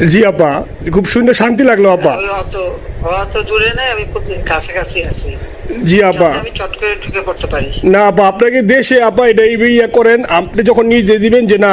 জি আপা। খুব সুন্দর শান্তি লাগল আপা। আমি অত অত দূরে নাই আমি খুব কাছাকাছি আছি। জি আপা। আমি চট করে ঢুকে পড়তে পারি। না আপা আপনাকে দেশে আপা এটা এই ইয়ে করেন আপনি যখন নিজে দিবেন যে না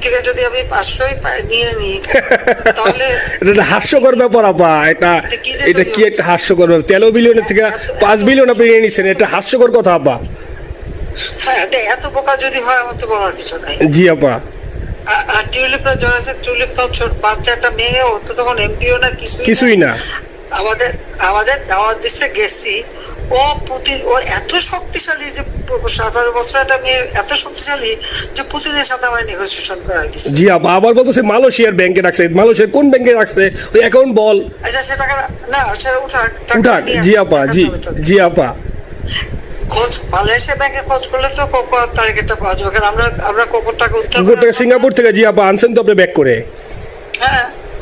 থেকে যদি আমি পাঁচশোই নিয়ে নিই তাহলে এটা হাস্যকর ব্যাপার আপা। এটা এটা কি একটা হাস্যকর ব্যাপার? তেরো বিলিয়নের থেকে পাঁচ বিলিয়ন আপনি নিয়ে নিচ্ছেন এটা হাস্যকর কথা আপা। হ্যাঁ এত- বোকা যদি হয় আমার তো বলার কিছু নাই। জি আপা। আর টিউলিপরা জড়াছে টিউলিপ তো বাচ্চা একটা মেয়ে ও তো তখন এমপিও না কিছুই কিছুই না। আমাদের আমাদের দাওয়াত দিচ্ছে গেছি। ও পুতিন ও এত শক্তিশালী যে বছর একটা মেয়ে এত শক্তিশালী যে পুতিনের সাথে আমার নেগোসিয়েশন দিচ্ছে জি আপা আবার বলতেছে মালয়েশিয়ার ব্যাংকে রাখছে। মালয়েশিয়ার কোন ব্যাংকে রাখছে? ওই অ্যাকাউন্ট বল। আচ্ছা না সেটা উঠাক উঠাক জি আপা জি জি আপা। খোঁজ মালয়েশিয়া ব্যাংকে খোঁজ করলে তো কোকো টার্গেটটা পাওয়া যাবে। কারণ আমরা আমরা কোকোর টাকা উদ্ধার সিঙ্গাপুর থেকে সিঙ্গাপুর থেকে জি আপা আনছেন তো আপনি ব্যাক করে। হ্যাঁ।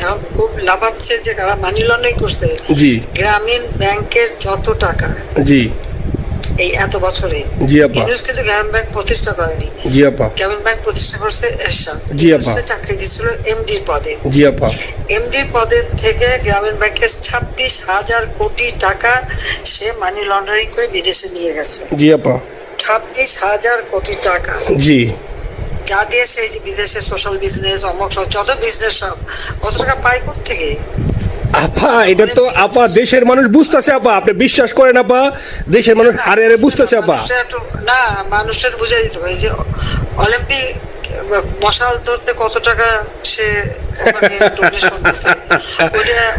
এখন খুব লাভাচ্ছে যে মানি লন্ডারিং করছে। জি। গ্রামীণ ব্যাংকের যত টাকা জি। এই এত বছরে জি আপা। ইউনুস কিন্তু গ্রামীণ ব্যাংক প্রতিষ্ঠা করেনি। জি আপা। গ্রামীণ ব্যাংক প্রতিষ্ঠা করছে এরশাদ। জি, আপা। সে চাকরি দিচ্ছিল এমডির পদে। জি আপা। এমডির পদের থেকে গ্রামীণ ব্যাংকের ছাব্বিশ হাজার কোটি টাকা সে মানি লন্ডারিং করে বিদেশে নিয়ে গেছে। জি আপা। ছাব্বিশ হাজার কোটি টাকা। জি। যা দিয়ে সেই যে বিদেশে সোশ্যাল বিজনেস অমক যত বিজনেস সব কত টাকা পায় থেকে আপা এটা তো আপা দেশের মানুষ বুঝতেছে আপা আপনি বিশ্বাস করেন আপা দেশের মানুষ হারে হারে বুঝতেছে আপা। না মানুষের বুঝাই দিতে হবে যে অলিম্পিক মশাল ধরতে কত টাকা সে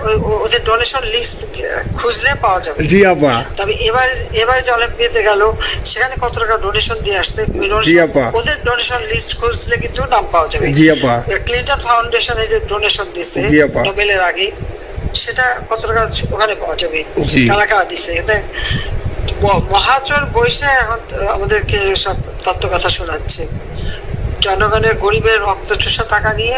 ও- ওদের ডোনেশন লিস্ট খুঁজলে পাওয়া যাবে। জি আপা। তবে এবার এবার যে অলিম্পিয়াতে গেল সেখানে কত টাকা ডোনেশন দিয়ে আসছে? জি আপা। ওদের ডোনেশন লিস্ট খুঁজলে কিন্তু নাম পাওয়া যাবে। জি আপা। ক্লিন্টন ফাউন্ডেশনে যে ডোনেশন। নোবেলের আগে সেটা কত টাকা ওখানে পাওয়া যাবে। কারা কারা এতে মহাচর বৈশে এখন আমাদেরকে সব তত্ত্ব কথা শোনাচ্ছে। জনগণের গরিবের রক্ত চুষা টাকা নিয়ে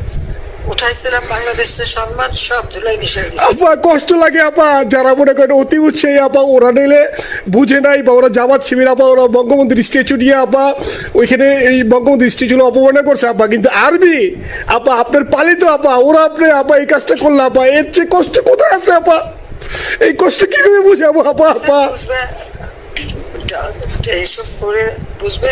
উঠাইছিলাম বাংলাদেশের সম্মান সব ধুলাই মিশে আপা কষ্ট লাগে আপা। যারা মনে করেন অতি উৎসাহী আপা ওরা নিলে বুঝে নাই বা ওরা জামাত শিবির আপা ওরা বঙ্গবন্ধুর স্ট্যাচু নিয়ে আপা ওইখানে এই বঙ্গবন্ধুর করছে আপা। কিন্তু আরবি আপা আপনার পালিত আপা ওরা আপনি আপা এই কাজটা করল আপা এর চেয়ে কষ্ট কোথায় আছে আপা? এই কষ্ট কীভাবে বুঝাবো আপা আপা এইসব করে বুঝবে